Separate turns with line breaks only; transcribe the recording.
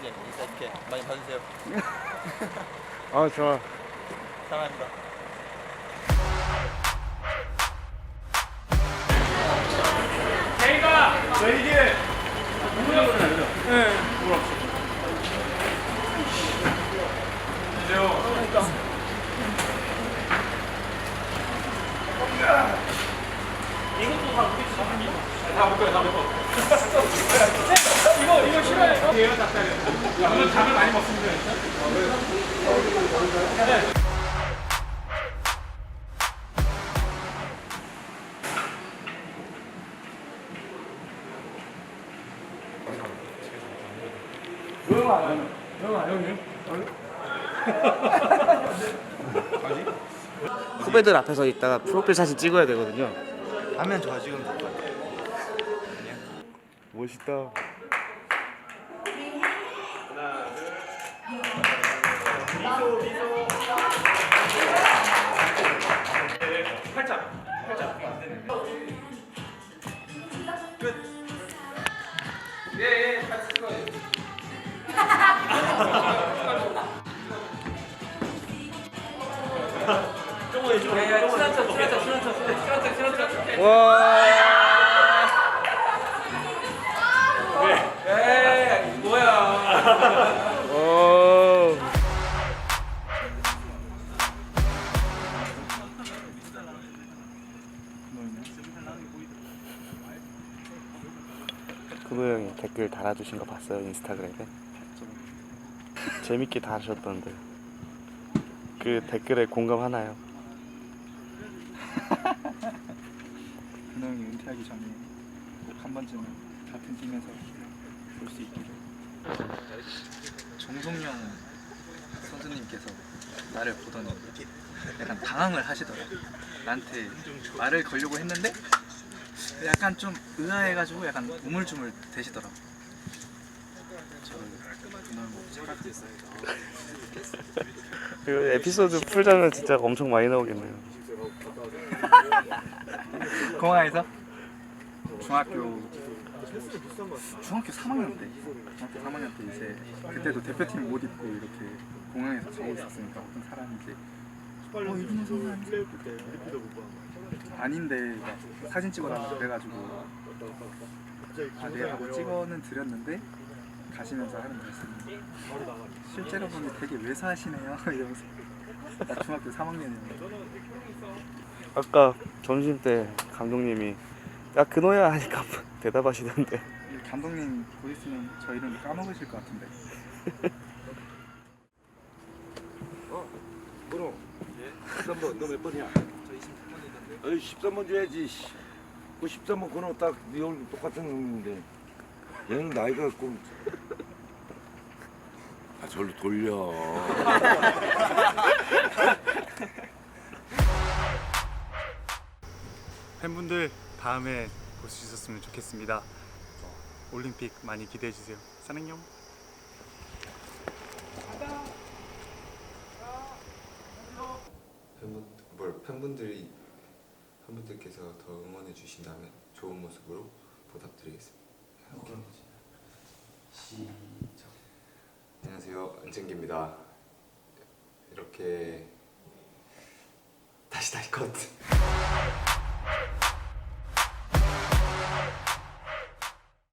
이제 인사 이렇게 많이 봐주세요.
아 좋아.
사랑합니다.
후배들 앞에서 있다가 프로필 사진 찍어야 되거든요.
화면 좋아 지금 될것 같아.
멋있다. 와. 그부 형이 댓글 달아주신 거 봤어요 인스타그램에? 재밌게 달으셨던데. 그 댓글에 공감하나요?
근호 형이 은퇴하기 전에 꼭 한 번쯤은 같은 팀에서 볼 수 있기를. 정성영 선수님께서 나를 보더니 약간 당황을 하시더라 나한테 말을 걸려고 했는데 약간 좀 의아해가지고 약간 우물쭈물 착각했어요
그 에피소드 풀자면 진짜 엄청 많이 나오겠네요.
공항에서? 중학교 중학교 3학년 때. 중학교 3학년 때 이제 그때도 대표팀 옷 입고 이렇게 공항에서 자고 있었으니까 어떤 사람이 이제 어 이준호 선수 아니세요? 아닌데 막 사진 찍어달라고 그래가지고. 아네 하고 찍어는 드렸는데 가시면서 하는 말씀이 실제로 보니 되게 외사하시네요. 이러면서. 나 중학교 3학년이었는데
아까 점심 때 감독님이 야 근호야 하니까 대답하시던데.
감독님 곧 있으면 저 이름 까먹으실 것 같은데.
번호 13번 너 몇 번이야? 저 23번인데 어이 13번 줘야지 씨. 그 13번 번호 딱네 얼굴 똑같은 놈인데. 얘는 나이가 좀... 아 절로 돌려.
팬분들 다음에 볼 수 있었으면 좋겠습니다. 어, 올림픽 많이 기대해 주세요. 사랑용
팬분 뭘 팬분들이 팬분들께서 더 응원해 주신다면 좋은 모습으로 보답드리겠습니다. 시작. 안녕하세요 안정기입니다. 이렇게 다시 다시 컷.